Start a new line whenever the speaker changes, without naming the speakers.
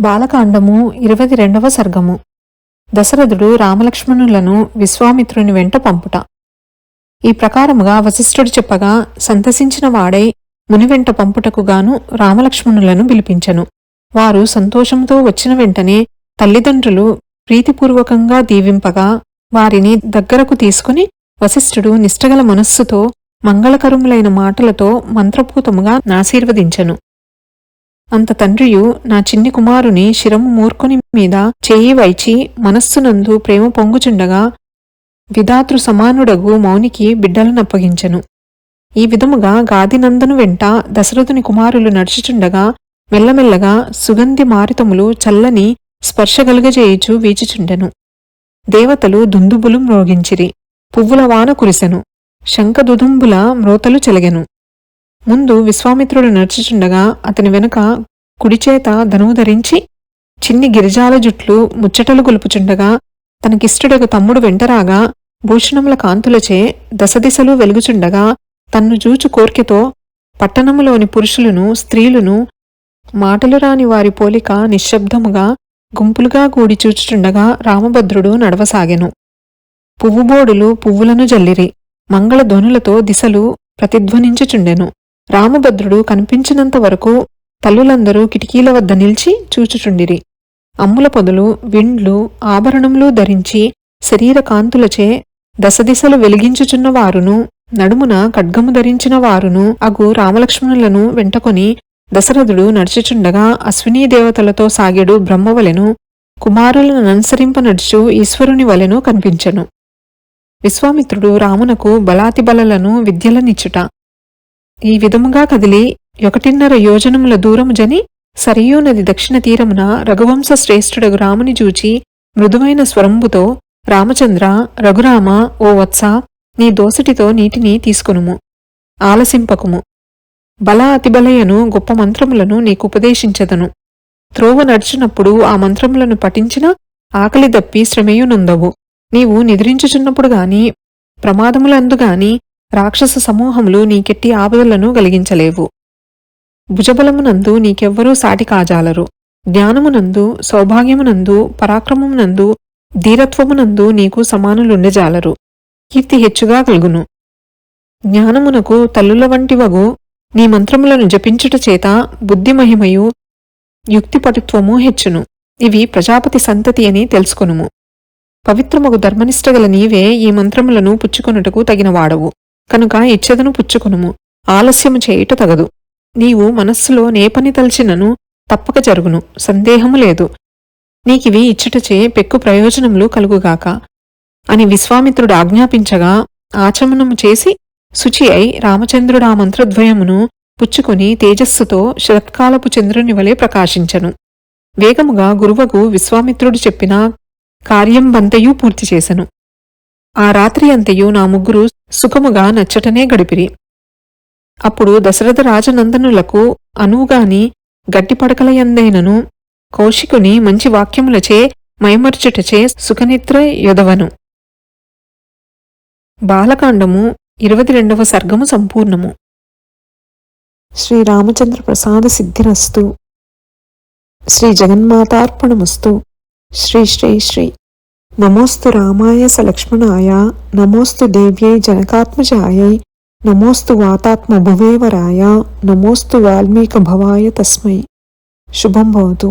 బాలకాండము ఇరవై రెండవ సర్గము. దశరథుడు రామలక్ష్మణులను విశ్వామిత్రుని వెంట పంపుట. ఈ ప్రకారముగా వశిష్ఠుడు చెప్పగా సంతసించిన వాడై ముని వెంట పంపుటకు గాను రామలక్ష్మణులను పిలిపించెను. వారు సంతోషంతో వచ్చిన వెంటనే తల్లిదండ్రులు ప్రీతిపూర్వకంగా దీవింపగా వారిని దగ్గరకు తీసుకుని వశిష్ఠుడు నిష్టగల మనస్సుతో మంగళకరములైన మాటలతో మంత్రపూతముగా నాశీర్వదించెను. అంత తండ్రియు నా చిన్ని కుమారుని శిరము మూర్ఖుని మీద చేయి వైచి మనస్సునందు ప్రేమ పొంగుచుండగా విధాతృ సమానుడగు మౌనికి బిడ్డలనప్పగించెను ఈ విధముగా గాదినందను వెంట దశరథుని కుమారులు నడుచుచుండగా మెల్లమెల్లగా సుగంధి మారితములు చల్లని స్పర్శగలుగజేయుచు వీచిచుండెను. దేవతలు దుందుబులు మ్రోగించిరి. పువ్వుల వాన కురిసెను. శంఖదుదుంబుల మ్రోతలు చెలగెను. ముందు విశ్వామిత్రుడు నడుచుచుండగా అతని వెనుక కుడిచేత ధనువు ధరించి చిన్ని గిరిజాల జుట్లు ముచ్చటలు గొలుపుచుండగా తనకిష్టడకు తమ్ముడు వెంటరాగా భూషణముల కాంతులచే దశదిశలు వెలుగుచుండగా తన్ను జూచు కోర్కెతో పట్టణములోని పురుషులను స్త్రీలను మాటలు రాని వారి పోలిక నిశ్శబ్దముగా గుంపులుగా కూడి చూచుచుండగా రామభద్రుడు నడవసాగెను. పువ్వుబోడులు పువ్వులను జల్లిరి. మంగళ ధ్వనులతో దిశలు ప్రతిధ్వనించుచుండెను. రామభద్రుడు కనిపించినంత వరకు తల్లులందరూ కిటికీల వద్ద నిలిచి చూచుచుండిరి. అమ్ముల పొదలు విండ్లు ఆభరణములు ధరించి శరీర కాంతులచే దశదిశలు వెలిగించుచున్న వారును నడుమున ఖడ్గము ధరించిన వారును అగు రామలక్ష్మణులను వెంటకొని దశరథుడు నడుచుచుండగా అశ్వినీ దేవతలతో సాగెడు బ్రహ్మవలెను కుమారులను అనుసరింప నడుచు ఈశ్వరుని వలెను కనిపించెను. విశ్వామిత్రుడు రామునకు బలాతిబలలను విద్యలనిచ్చుట ఈ విధముగా కదిలి ఒకటిన్నర యోజనముల దూరము జని సరియూనది దక్షిణ తీరమున రఘువంశ శ్రేష్ఠుడగు రాముని చూచి మృదువైన స్వరంబుతో రామచంద్ర రఘురామ ఓ వత్స నీ దోసటితో నీటిని తీసుకొనుము ఆలసింపకుము. బల అతిబలయను గొప్ప మంత్రములను నీకు ఉపదేశించదను. త్రోవ నడిచినప్పుడు ఆ మంత్రములను పఠించిన ఆకలి దప్పి శ్రమేయునుందవు నీవు నిద్రించుచున్నప్పుడు గాని ప్రమాదములందుగాని రాక్షస సమూహములు నీకెట్టి ఆపదలను కలిగించలేవు. భుజబలమునందు నీకెవ్వరూ సాటి కాజాలరు. జ్ఞానమునందు సౌభాగ్యమునందు పరాక్రమమునందు ధీరత్వమునందు నీకు సమానులుండజాలరు కీర్తి హెచ్చుగా కలుగును. జ్ఞానమునకు తల్లుల వంటివగు నీ మంత్రములను జపించుట చేత బుద్ధిమహిమయు యుక్తిపటుత్వము హెచ్చును. ఇవి ప్రజాపతి సంతతి అని తెలుసుకొనుము. పవిత్రమగు ధర్మనిష్టగల నీవే ఈ మంత్రములను పుచ్చుకొనుటకు తగినవాడవు. కనుక ఇచ్చెదను పుచ్చుకొనుము. ఆలస్యము చేయుట తగదు. నీవు మనస్సులో నేపని తలచినను తప్పక జరుగును. సందేహము లేదు. నీకివి ఇచ్చుటచే పెక్కు ప్రయోజనములు కలుగుగాక. అని విశ్వామిత్రుడు ఆజ్ఞాపించగా ఆచమనము చేసి శుచి అయి రామచంద్రుడా మంత్రద్వయమును పుచ్చుకొని తేజస్సుతో శరత్కాలపు చంద్రుని వలె ప్రకాశించను. వేగముగా గురువకు విశ్వామిత్రుడు చెప్పిన కార్యం బంతయూ పూర్తి చేసెను. ఆ రాత్రి అంతయు నా ముగ్గురు సుఖముగా నచ్చటనే గడిపిరి. అప్పుడు దశరథ రాజనందనులకు అనువుగాని గట్టిపడకలయందైనను కౌశికుని మంచి వాక్యములచే మైమర్చుటచే సుఖనిద్ర యొదవను. బాలకాండము ఇరవై రెండవ సర్గము సంపూర్ణము. శ్రీరామచంద్ర ప్రసాద సిద్ధిరస్తు. శ్రీ జగన్మాతార్పణమస్తు. శ్రీ శ్రీ శ్రీ. नमोस्तु रामाय सलक्ष्मणाय नमोस्तु देव्यै जनकात्मजायै नमोस्तु वातात्मभुवेवराय नमोस्तु वाल्मीकभवाय तस्म। शुभम भवतु।